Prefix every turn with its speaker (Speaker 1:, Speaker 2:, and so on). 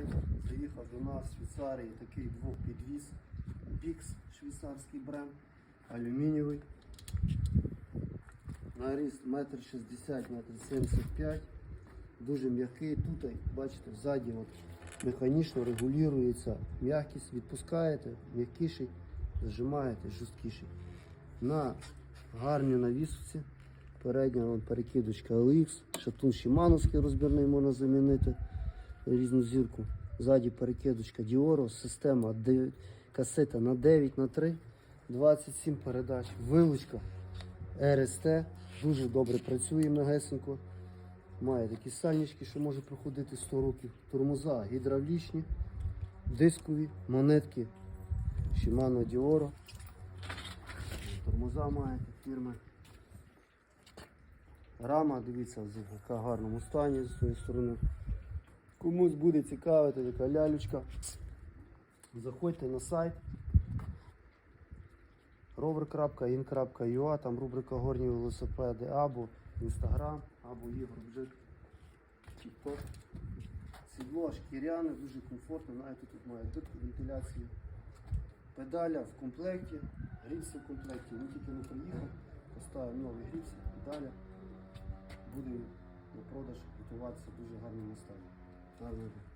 Speaker 1: Китай. Заїхав до нас з Швейцарії такий двохпідвіз. Бікс, швейцарський бренд, алюмінієвий. Наріст 1,60 м, 1,75 м. Дуже м'який. Тут, бачите, ззаді от, механічно регулюється м'якість. Відпускаєте, м'якіший, зажимаєте, жорсткіший. На гарній навісці. Передня перекидочка LX, шатун Шимановський розбірний можна замінити різну зірку. Ззаді перекидочка Діоро, система касета на 9 на 3 27 передач, вилучка РСТ, дуже добре працює мегесенько. Має такі сальнички, що може проходити 100 років. Тормоза гідравлічні, дискові, монетки Shimano Dioro. Тормоза має фірми. Рама, дивіться, в гарному стані з цієї сторони. Комусь буде цікавити така лялючка. Заходьте на сайт rover.in.ua, там рубрика горні велосипеди, або Instagram, або Ігор Бджик, TikTok. Сідло шкіряне, дуже комфортно, знаєте, тут має дитку вентиляцію. Педаля в комплекті, гріпси в комплекті. Ми тільки не приїхав, поставив нові гріпси, педаля. Буде на продаж готуватися дуже гарному стані. Amen.